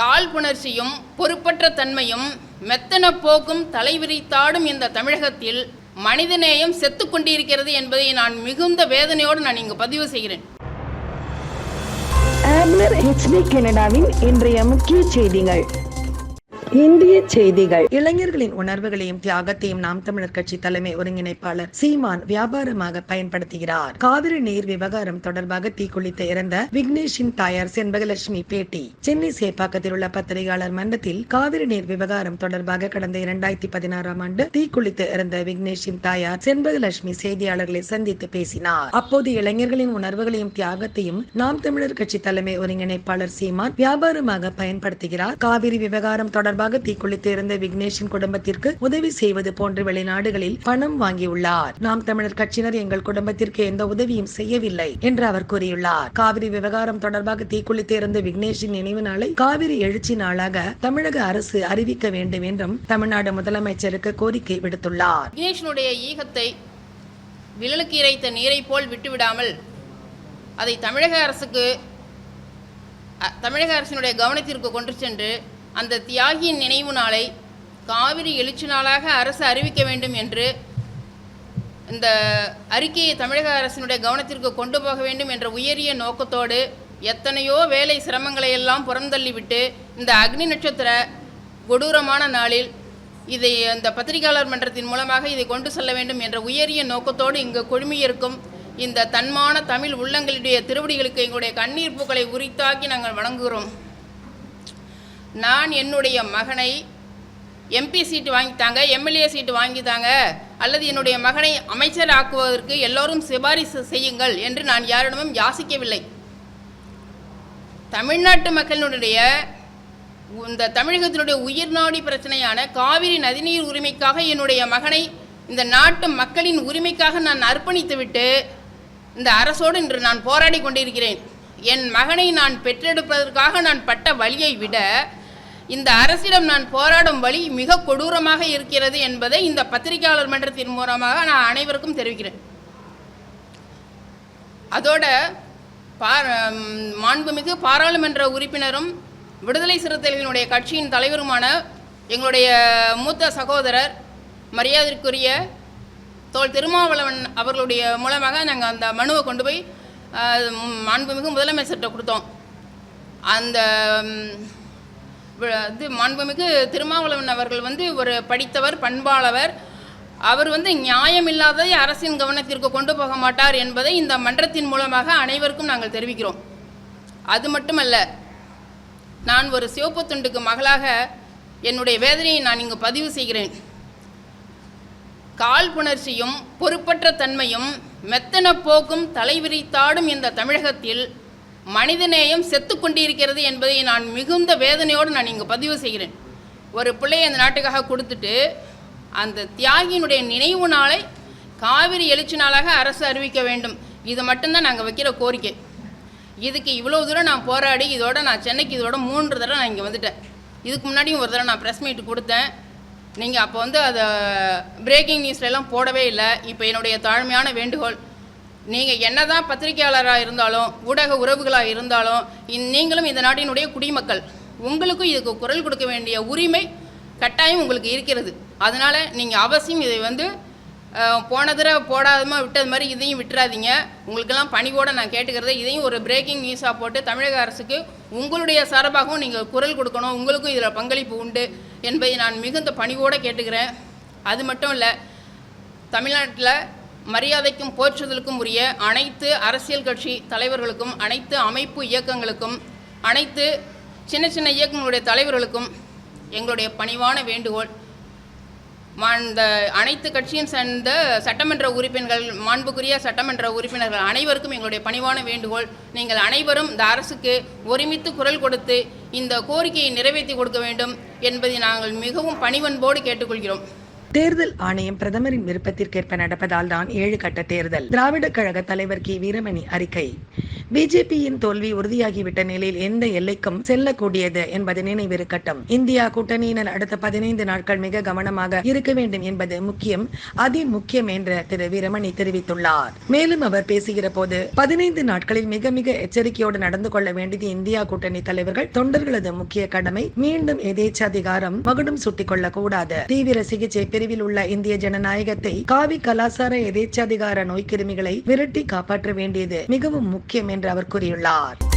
காழ்ப்புணர்ச்சியும் பொறுப்பற்ற தன்மையும் மெத்தன போக்கும் தலைவிரித்தாடும் இந்த தமிழகத்தில் மனிதநேயம் செத்து கொண்டிருக்கிறது என்பதை நான் மிகுந்த வேதனையோடு நான் இங்கு பதிவு செய்கிறேன். ஹெச்டி கனடாவின் இன்றைய முக்கிய செய்திகள். இந்திய செய்திகள். இளைஞர்களின் உணர்வுகளையும் தியாகத்தையும் நாம் தமிழர் கட்சி தலைமை ஒருங்கிணைப்பாளர் சீமான் வியாபாரமாக பயன்படுத்துகிறார். காவிரி நீர் விவகாரம் தொடர்பாக தீக்குளித்து இறந்த விக்னேஷின் தாயார் செண்பகலட்சுமி பேட்டி. சென்னை சேப்பாக்கத்தில் உள்ள பத்திரிகையாளர் மன்றத்தில் காவிரி நீர் விவகாரம் தொடர்பாக கடந்த இரண்டாயிரத்தி பதினாறாம் ஆண்டு தீக்குளித்து இறந்த விக்னேஷின் தாயார் செண்பகலட்சுமி செய்தியாளர்களை சந்தித்து பேசினார். அப்போது இளைஞர்களின் உணர்வுகளையும் தியாகத்தையும் நாம் தமிழர் கட்சி தலைமை ஒருங்கிணைப்பாளர் சீமான் வியாபாரமாக பயன்படுத்துகிறார். காவிரி விவகாரம் தொடர்பாக தீக்குளித்து இருந்த விக்னேஷின் குடும்பத்திற்கு உதவி செய்வது போன்ற வெளிநாடுகளில் பணம் வாங்கியுள்ளார். நாம் தமிழர் கட்சியினர் எங்கள் குடும்பத்திற்கு எந்த உதவியும் செய்யவில்லை என்று அவர் கூறியுள்ளார். காவிரி விவகாரம் தொடர்பாக தீக்குளித்து இருந்த விக்னேஷின் நினைவு நாளை காவிரி எழுச்சி நாளாக தமிழக அரசு அறிவிக்க வேண்டும் என்றும் தமிழ்நாடு முதலமைச்சருக்கு கோரிக்கை விடுத்துள்ளார். விக்னேஷனுடைய ஈகத்தை விழலுக்கு இறைத்த நீரை போல் விட்டுவிடாமல் அதை தமிழக அரசுக்கு தமிழக அரசினுடைய கவனத்திற்கு கொண்டு சென்று அந்த தியாகியின் நினைவு நாளை காவிரி எழுச்சி நாளாக அரசு அறிவிக்க வேண்டும் என்று இந்த அறிக்கையை தமிழக அரசினுடைய கவனத்திற்கு கொண்டு போக வேண்டும் என்ற உயரிய நோக்கத்தோடு எத்தனையோ வேலை சிரமங்களை எல்லாம் புறந்தள்ளிவிட்டு இந்த அக்னி நட்சத்திர கொடூரமான நாளில் இதை அந்த பத்திரிகையாளர் மன்றத்தின் மூலமாக இதை கொண்டு செல்ல வேண்டும் என்ற உயரிய நோக்கத்தோடு இங்கு குழுமியிருக்கும் இந்த தன்மான தமிழ் உள்ளங்களுடைய திருவடிகளுக்கு எங்களுடைய கண்ணீர் பூக்களை உரித்தாக்கி நாங்கள் வணங்குகிறோம். நான் என்னுடைய மகனை எம்பி சீட்டு வாங்கித்தாங்க எம்எல்ஏ சீட்டு வாங்கித்தாங்க அல்லது என்னுடைய மகனை அமைச்சர் ஆக்குவதற்கு எல்லோரும் சிபாரிசு செய்யுங்கள் என்று நான் யாரிடமும் யாசிக்கவில்லை. தமிழ்நாட்டு மக்களினுடைய இந்த தமிழகத்தினுடைய உயிர்நாடி பிரச்சனையான காவிரி நதிநீர் உரிமைக்காக என்னுடைய மகனை இந்த நாட்டு மக்களின் உரிமைக்காக நான் அர்ப்பணித்துவிட்டு இந்த அரசோடு இன்று நான் போராடி கொண்டிருக்கிறேன். என் மகனை நான் பெற்றெடுப்பதற்காக நான் பட்ட வழியை விட இந்த அரசிடம் நான் போராடும் வழி மிக கொடூரமாக இருக்கிறது என்பதை இந்த பத்திரிகையாளர் மன்றத்தின் மூலமாக நான் அனைவருக்கும் தெரிவிக்கிறேன். அதோட பார மாண்புமிகு பாராளுமன்ற உறுப்பினரும் விடுதலை சிறுத்தைகளினுடைய கட்சியின் தலைவருமான எங்களுடைய மூத்த சகோதரர் மரியாதைக்குரிய தோல் திருமாவளவன் அவர்களுடைய மூலமாக நாங்கள் அந்த மனுவை கொண்டு போய் மாண்புமிகு முதலமைச்சர்கிட்ட கொடுத்தோம். அந்த இது மாண்புமிகு திருமாவளவன் அவர்கள் வந்து ஒரு படித்தவர் பண்பாளவர். அவர் வந்து நியாயமில்லாததை அரசின் கவனத்திற்கு கொண்டு போக மாட்டார் என்பதை இந்த மன்றத்தின் மூலமாக அனைவருக்கும் நாங்கள் தெரிவிக்கிறோம். அது மட்டுமல்ல நான் ஒரு சிவப்பு துண்டுக்கு மகளாக என்னுடைய வேதனையை நான் இங்கு பதிவு செய்கிறேன். காழ்ப்புணர்ச்சியும் பொறுப்பற்ற தன்மையும் மெத்தன போக்கும் தலைவிரித்தாடும் இந்த தமிழகத்தில் மனிதநேயம் செத்து கொண்டிருக்கிறது என்பதை நான் மிகுந்த வேதனையோடு நான் இங்கே பதிவு செய்கிறேன். ஒரு பிள்ளையை அந்த நாட்டுக்காக கொடுத்துட்டு அந்த தியாகியினுடைய நினைவு நாளை காவிரி எழுச்சி நாளாக அரசு அறிவிக்க வேண்டும். இது மட்டும்தான் நாங்கள் வைக்கிற கோரிக்கை. இதுக்கு இவ்வளோ தூரம் நான் போராடி இதோட நான் சென்னைக்கு இதோட மூன்று தடவை நான் இங்கே வந்துட்டேன். இதுக்கு முன்னாடியும் ஒரு தடவை நான் ப்ரெஸ் மீட் கொடுத்தேன். நீங்கள் அப்போ வந்து அதை பிரேக்கிங் நியூஸ்லலாம் போடவே இல்லை. இப்போ என்னுடைய தாழ்மையான வேண்டுகோள் நீங்கள் என்னதான் பத்திரிகையாளராக இருந்தாலும் ஊடக உறவுகளாக இருந்தாலும் இந்- நீங்களும் இந்த நாட்டினுடைய குடிமக்கள். உங்களுக்கும் இதுக்கு குரல் கொடுக்க வேண்டிய உரிமை கட்டாயம் உங்களுக்கு இருக்கிறது. அதனால் நீங்கள் அவசியம் இதை வந்து போன தடவை போடாதமா விட்டது மாதிரி இதையும் விட்டுறாதீங்க. உங்களுக்கெல்லாம் பணிவோடு நான் கேட்டுக்கிறது இதையும் ஒரு பிரேக்கிங் நியூஸாக போட்டு தமிழக அரசுக்கு உங்களுடைய சார்பாகவும் நீங்கள் குரல் கொடுக்கணும். உங்களுக்கும் இதில் பங்களிப்பு உண்டு என்பதை நான் மிகுந்த பணிவோடு கேட்டுக்கிறேன். அது மட்டும் இல்லை தமிழ்நாட்டில் மரியாதைக்கும் போற்றுதலுக்கும் உரிய அனைத்து அரசியல் கட்சி தலைவர்களுக்கும் அனைத்து அமைப்பு இயக்கங்களுக்கும் அனைத்து சின்ன சின்ன இயக்கங்களுடைய தலைவர்களுக்கும் எங்களுடைய பணிவான வேண்டுகோள். இந்த அனைத்து கட்சியும் சேர்ந்த சட்டமன்ற உறுப்பினர்கள் மாண்புக்குரிய சட்டமன்ற உறுப்பினர்கள் அனைவருக்கும் எங்களுடைய பணிவான வேண்டுகோள். நீங்கள் அனைவரும் இந்த அரசுக்கு ஒருமித்து குரல் கொடுத்து இந்த கோரிக்கையை நிறைவேற்றி கொடுக்க வேண்டும் என்பதை நாங்கள் மிகவும் பணிவன்போடு கேட்டுக்கொள்கிறோம். தேர்தல் ஆணையம் பிரதமரின் விருப்பத்திற்கேற்ப நடப்பதால் தான் ஏழு கட்ட தேர்தல். திராவிட கழக தலைவர் கி வீரமணி அறிக்கை. பிஜேபியின் தோல்வி உறுதியாகிவிட்ட நிலையில் எந்த எல்லைக்கும் செல்லக்கூடியது என்பது நினைவிருக்கட்டும் இந்தியா கூட்டணியினர் அடுத்த பதினைந்து நாட்கள் மிக கவனமாக இருக்க வேண்டும் என்பது முக்கியம். அதி முக்கியம் என்று திரு வீரமணி தெரிவித்துள்ளார். மேலும் அவர் பேசுகிற போது பதினைந்து நாட்களில் மிக மிக எச்சரிக்கையோடு நடந்து கொள்ள வேண்டியது இந்தியா கூட்டணி தலைவர்கள் தொண்டர்களது முக்கிய கடமை. மீண்டும் எதேச்சாதிகாரம் மகுடம் சுட்டிக் கொள்ளக்கூடாது தீவிர சிகிச்சை பிரிவில் உள்ள இந்திய ஜனநாயகத்தை காவி கலாசார எதேச்சாதிகார நோய்க்கிருமிகளை விரட்டி காப்பாற்ற வேண்டியது மிகவும் முக்கியம் என்று அவர் கூறியுள்ளார்.